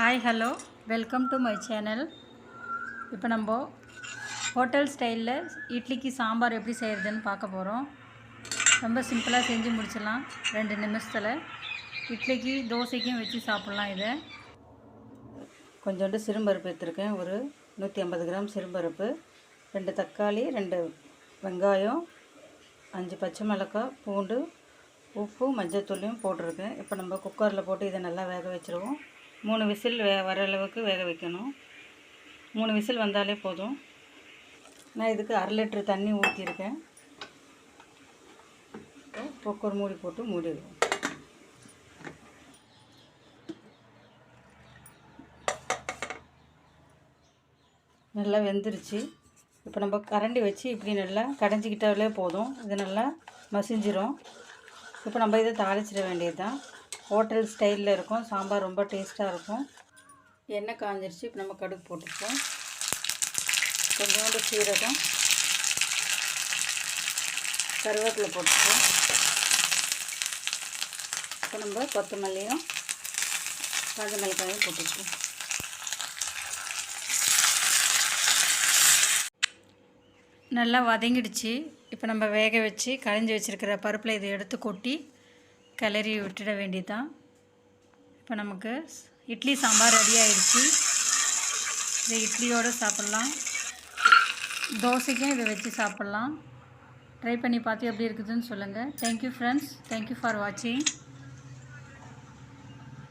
Hi hello welcome to my channel இப்போ நம்ம hotel ஸ்டைலில் இட்லிக்கு சாம்பார் எப்படி செய்கிறதுன்னு பார்க்க போகிறோம் ரொம்ப சிம்பிளாக செஞ்சு முடிச்சிடலாம். ரெண்டு நிமிஷத்தில் இட்லிக்கு தோசைக்கும் வச்சு சாப்பிட்லாம் இதை. கொஞ்சோண்டு சிறும்பருப்பு எடுத்துருக்கேன். ஒரு நூற்றி ஐம்பது கிராம் சிறும்பருப்பு ரெண்டு தக்காளி ரெண்டு வெங்காயம் அஞ்சு பச்சை மிளகாய் பூண்டு உப்பு மஞ்சத்தூளையும் போட்டிருக்கேன். இப்போ நம்ம குக்கரில் போட்டு இதை நல்லா வேக வச்சுருவோம். மூணு விசில் வே வர அளவுக்கு வேக வைக்கணும். மூணு விசில் வந்தாலே போதும். நான் இதுக்கு அரை லிட்ரு தண்ணி ஊற்றிருக்கேன் குக்கர் மூடி போட்டு மூடிடுவோம். நல்லா வெந்துருச்சு. இப்போ நம்ம கரண்டி வச்சு இப்படி நல்லா கடைஞ்சிக்கிட்டாலே போதும். இது நல்லா மசிஞ்சிரும். இப்போ நம்ம இதை தாளிச்சிட வேண்டியது தான் ஹோட்டல் ஸ்டைலில் இருக்கும். சாம்பார் ரொம்ப டேஸ்ட்டாக இருக்கும். எண்ணெய் காஞ்சிருச்சு. இப்போ நம்ம கடுகு போட்டுப்போம் கொஞ்சோண்டு சீரகம். கருவேப்பிலை போட்டுப்போம் இப்போ நம்ம கொத்தமல்லியும் காஞ்ச மிளகாயும் போட்டுப்போம் நல்லா வதங்கிடுச்சு. இப்போ நம்ம வேக வச்சு களைஞ்சி வச்சுருக்கிற பருப்பில் இதை எடுத்து கொட்டி கிளறி விட்டுட வேண்டியதான் இப்போ நமக்கு இட்லி சாம்பார் ரெடி ஆயிடுச்சு. இதை இட்லியோடு சாப்பிட்லாம். தோசைக்கும் இதை வச்சு சாப்பிட்லாம். ட்ரை பண்ணி பார்த்து எப்படி இருக்குதுன்னு சொல்லுங்கள் தேங்க்யூ ஃப்ரெண்ட்ஸ் தேங்க்யூ ஃபார் வாட்சிங்